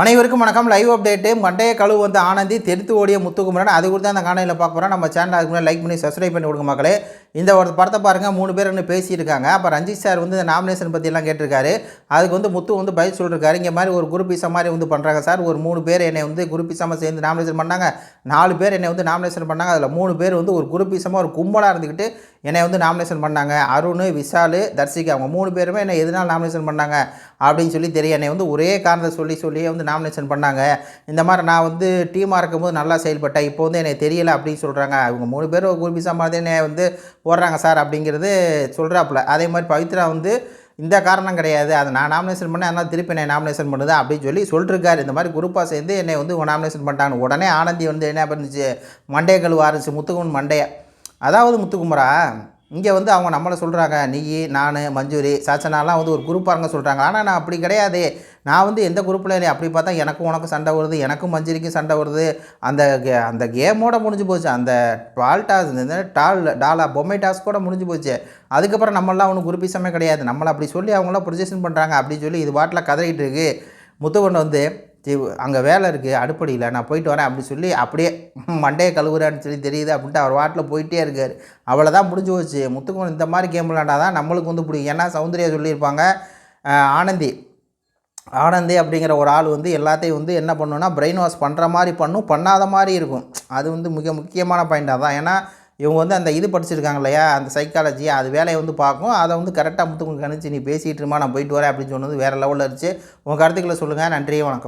அனைவருக்கும் வணக்கம். Live update மண்டைய கழுவு வந்து ஆனந்தி தெரித்து ஓடிய முத்துக்குமரன். அது குறித்து அந்த காணொலியில் பார்க்க போகிறோம் நம்ம சேனல் அதுக்கு முன்னாடி லைக் பண்ணி சப்ஸ்கிரைப் பண்ணி கொடுங்க மக்களே. இந்த ஒரு படத்தை பாருங்கள் மூணு பேர் ஒன்று பேசியிருக்காங்க. அப்போ ரஞ்சித் சார் வந்து இந்த நாமினேஷன் பற்றிலாம் கேட்டிருக்காரு. அதுக்கு வந்து முத்து வந்து பதில் சொல்லிருக்காரு. இங்கே மாதிரி ஒரு குரூப் இசை மாதிரி வந்து பண்ணுறாங்க சார் ஒரு மூணு பேர் என்னை வந்து குரூப் சேர்ந்து நாமினேஷன் பண்ணாங்க. நாலு பேர் என்னை வந்து நாமினேஷன் பண்ணாங்க. அதில் மூணு பேர் வந்து ஒரு குரூப் இசமாக ஒரு கும்பலாக இருந்துக்கிட்டு என்னை வந்து நாமினேஷன் பண்ணாங்க. அருண் விஷால் தர்சிகா அவங்க மூணு பேருமே என்னை எதனால் நாமினேஷன் பண்ணாங்க? அப்படின்னு சொல்லி தெரியும் என்னை வந்து ஒரே காரணத்தை சொல்லி சொல்லியே வந்து நாமினேஷன் பண்ணாங்க. இந்த மாதிரி நான் வந்து டீமாக இருக்கும்போது நல்லா செயல்பட்டேன். இப்போ வந்து எனக்கு தெரியலை அப்படின்னு சொல்கிறாங்க அவங்க மூணு பேர் குருபி மாதிரி என்னை வந்து போடுறாங்க சார் அப்படிங்கிறது சொல்கிறாப்புல அதே மாதிரி பவித்ரா வந்து இந்த காரணம் கிடையாது. அதை நான் நாமினேஷன் பண்ணேன் அதனால் திருப்பி என்னை நாமினேஷன் பண்ணுது அப்படின்னு சொல்லி சொல்லிருக்காரு. இந்த மாதிரி குரூப்பாக சேர்ந்து என்னை வந்து நாமினேஷன் பண்ணிட்டாங்க. உடனே ஆனந்தி வந்து என்ன பண்ணுச்சு? மண்டே கழுவ ஆரம்பிச்சு. முத்துக்குமன் மண்டையை. அதாவது முத்துக்குமரா இங்கே வந்து அவங்க நம்மளை சொல்கிறாங்க நீ நான் மஞ்சூரி சாச்சனாலாம் வந்து ஒரு குரூப்பாக இருங்க சொல்கிறாங்க ஆனால் நான் அப்படி கிடையாது. நான் வந்து எந்த குரூப்பில் இல்லை அப்படி பார்த்தா எனக்கும் உனக்கும் சண்டை வருது எனக்கும் மஞ்சரிக்கும் சண்டை வருது. அந்த கே- அந்த கேமோட முடிஞ்சு போச்சு. அந்த டால் டாஸ் டால் டாலா பொம்மை டாஸ் கூட முடிஞ்சு போச்சு. அதுக்கப்புறம் நம்மளாம் ஒன்றும் குரூப்பிசமே கிடையாது. நம்மளை அப்படி சொல்லி அவங்களாம் ப்ரொஜெக்ஷன் பண்ணுறாங்க அப்படின்னு சொல்லி இது பாட்டில் கதறிட்டு இருக்கு. முத்துவன் வந்து அங்கே வேலை இருக்குது அடுப்படியில் நான் போயிட்டு வரேன் அப்படி சொல்லி அப்படியே மண்டையை கழுவுறான்னு சொல்லி தெரியுது அப்படின்ட்டு அவர் வாட்டில் போயிட்டே இருக்கார். அவ்வளோதான் முடிஞ்சு போச்சு. முத்துக்குமன் இந்த மாதிரி கேம் விளாண்டாதான் நம்மளுக்கு வந்து பிடிக்கும். ஏன்னா சௌந்தர்யா சொல்லியிருப்பாங்க ஆனந்தி. ஆனந்தி அப்படிங்கிற ஒரு ஆள் வந்து எல்லாத்தையும் வந்து என்ன பண்ணுன்னா பிரெயின் வாஷ் பண்ணுற மாதிரி பண்ணும் பண்ணாத மாதிரி இருக்கும். அது வந்து மிக முக்கியமான பாயிண்டாக தான். ஏன்னா இவங்க வந்து அந்த இது படிச்சிருக்காங்க இல்லையா அந்த சைக்காலஜி அது வேலையை வந்து பார்க்கும். அதை வந்து கரெக்டாக முத்துக்கு கணிச்சு நீ பேசிகிட்டு இருமா நான் போயிட்டு வரேன் அப்படின்னு சொன்னது வேறு லெவலில் இருந்துச்சு. உங்கள் கருத்துக்களை சொல்லுங்கள் நன்றி வணக்கம்.